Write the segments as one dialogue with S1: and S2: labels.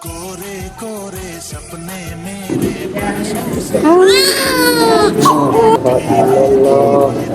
S1: कोरे कोरे सपने मेरे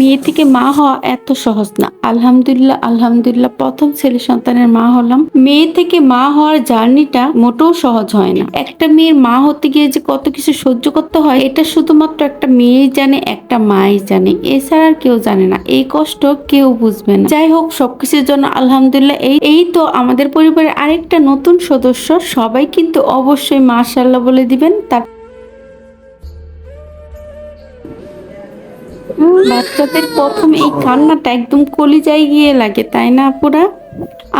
S2: মেয়ে থেকে মা হওয়া এত সহজ না। আলহামদুলিল্লাহ আলহামদুলিল্লাহ, প্রথম ছেলে সন্তানের মা হলাম। মেয়ে থেকে মা হওয়ার জার্নিটা মোটেও সহজ হয় না। একটা মেয়ের মা হতে গিয়ে যে কত কিছু সহ্য করতে হয়, এটা শুধুমাত্র একটা মেয়েই জানে, একটা মাই জানে। এছাড়া আর কেউ জানে না। এই কষ্ট কেউ বুঝবে না। যাই হোক, সবকিছুর জন্য আলহামদুলিল্লাহ এই এই তো আমাদের পরিবারের আরেকটা নতুন সদস্য। সবাই কিন্তু অবশ্যই মাশাল্লাহ বলে দিবেন। তার বাচ্চাদের প্রথম এই কান্নাটা একদম কলিজায় গিয়ে লাগে তাই না আপুরা?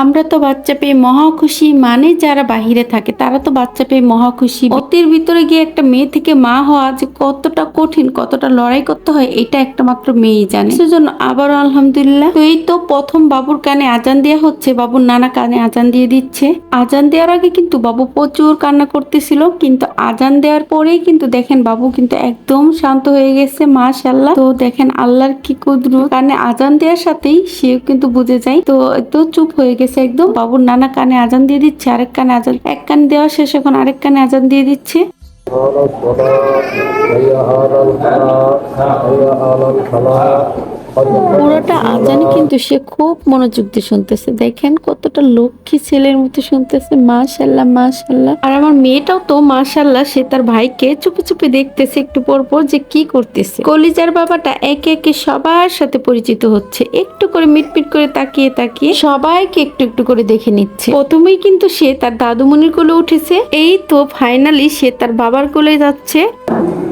S2: আমরা তো বাচ্চা পেয়ে মহা খুশি। মানে যারা বাহিরে থাকে, তারা তো বাচ্চা পেয়ে মহা খুশি। অতির ভিতরে গিয়ে একটা মেয়ে থেকে মা হওয়া যে কতটা কঠিন, কতটা লড়াই করতে হয়, এটা একটা মাত্র মেয়েই জানে। সেজন্য আবারও আলহামদুলিল্লাহ। তো এই তো প্রথম বাবুর কানে আজান দেওয়া হচ্ছে, বাবুর নানা কানে আজান দিয়ে দিচ্ছে। আজান দেওয়ার আগে কিন্তু বাবু প্রচুর কান্না করতেছিল, কিন্তু আজান দেওয়ার পরেই কিন্তু দেখেন বাবু কিন্তু একদম শান্ত হয়ে গেছে মাশাল্লাহ তো দেখেন আল্লাহর কি কুদরত। কানে আজান দেওয়ার সাথেই সেও কিন্তু বুঝে যায়। তো তো চুপ হয়ে গেছে একদম বাবুর নানা কানে আজান দিয়ে দিচ্ছে আরেক কানে আজান এক কান দেওয়া শেষ এখন আরেক কানে আজান দিয়ে দিচ্ছে
S3: على الصلاة حي على الفلاح حي على الفلاح قد
S2: পুরোটা আজান কিন্তু সে খুব মনোযোগ দিয়ে শুনতেছে। দেখেন কতটা লক্ষ্মী ছেলের মতো শুনতেছে। মাশাল্লাহ মাশাল্লাহ আর আমার মেয়েটাও তো মাশাল্লাহ সে তার ভাইকে চুপি চুপি দেখতেছে একটু পর পর যে কি করতেছে। কলিজার বাবাটা একে একে সবার সাথে পরিচিত হচ্ছে। একটু করে মিটমিট করে তাকিয়ে তাকিয়ে সবাইকে একটু একটু করে দেখে নিচ্ছে। প্রথমেই কিন্তু সে তার দাদুমনির কোলে উঠেছে। এই তো ফাইনালি সে তার বাবার কোলে যাচ্ছে।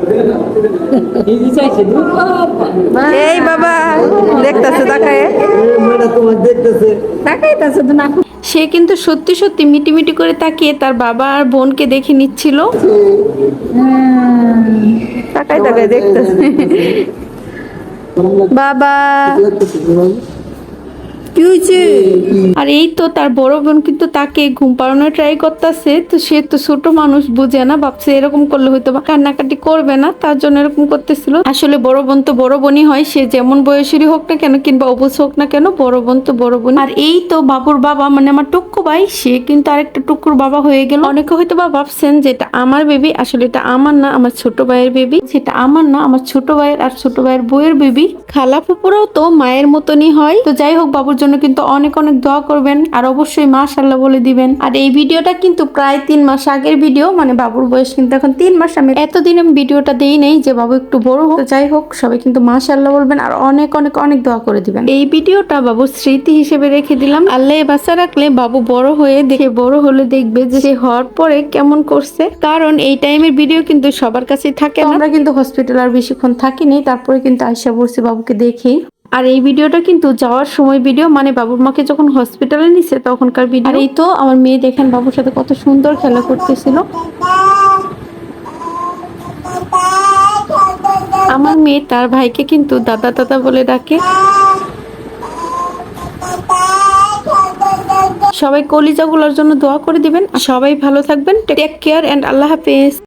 S4: এই বাবা দেখতেছে তাকায়। তাকাইতেছে তো না
S2: সে কিন্তু সত্যি সত্যি মিটিমিটি করে তাকিয়ে তার বাবা আর বোনকে দেখে নিচ্ছিল।
S4: তাকাই তাকাই দেখতেছে। বাবা। কি হয়েছে?
S2: আর এই তো তার বড় বোন কিন্তু তাকে ঘুম পাড়ানোর ট্রাই করতেছে, তো সে তো ছোট মানুষ, বুঝে না, ভাবছে এরকম করলে হয়তো বা কান্নাকাটি করবে না, তার জন্য এরকম করতেছিল। আসলে বড় বোন তো বড় বোনই হয়, সে যেমন বয়সেরই হোক না কেন কিংবা অবুজ হোক না কেন, বড় বোন তো বড় বোন আর এই তো বাবুর বাবা মানে আমার টুক্কু ভাই, সে কিন্তু আরেকটা টুকুর বাবা হয়ে গেল। অনেকে হয়তো বা ভাবছেন যে এটা আমার বেবি আসলে এটা আমার না, আমার ছোট ভাইয়ের বেবি সেটা আমার না, আমার ছোট ভাইয়ের আর ছোট ভাইয়ের বউয়ের বেবি খালা ফুপুরাও তো মায়ের মতনই হয়। তো যাই হোক, বাবুর জন্য কিন্তু অনেক অনেক দোয়া করবেন আর অবশ্যই মাশাল্লাহ বলে দিবেন। আর এই ভিডিওটা কিন্তু প্রায় তিন মাস আগের ভিডিও মানে বাবুর বয়স কিন্তু এখন তিন মাস। আমি এতদিন আমি ভিডিওটা দেই নেই যে বাবু একটু বড় হোক। যাই হোক, সবাই কিন্তু মাশাল্লাহ বলবেন আর অনেক অনেক অনেক দোয়া করে দিবেন। এই ভিডিওটা বাবুর স্মৃতি হিসেবে রেখে দিলাম। আল্লাহ বাসা রাখলে বাবু বড় হয়ে দেখে, বড় হলে দেখবে যে সে হওয়ার পরে কেমন করছে। কারণ এই টাইমের ভিডিও কিন্তু সবার কাছেই থাকে আমরা কিন্তু হসপিটাল আর বেশিক্ষণ থাকিনি তারপরে কিন্তু আয়সা বলছি বাবুকে দেখি আর এই ভিডিওটা কিন্তু যাওয়ার সময় ভিডিও মানে বাবুর মাকে যখন হসপিটালে নিছে তখনকার ভিডিও এই তো আমার মেয়ে দেখেন বাবুর সাথে কত সুন্দর খেলা করতেছিল। আমার মেয়ে তার ভাইকে কিন্তু দাদা দাদা বলে ডাকে। সবাই কলিজাগুলোর জন্য দোয়া করে দিবেন। সবাই ভালো থাকবেন। টেক কেয়ার এন্ড আল্লাহ হাফেজ।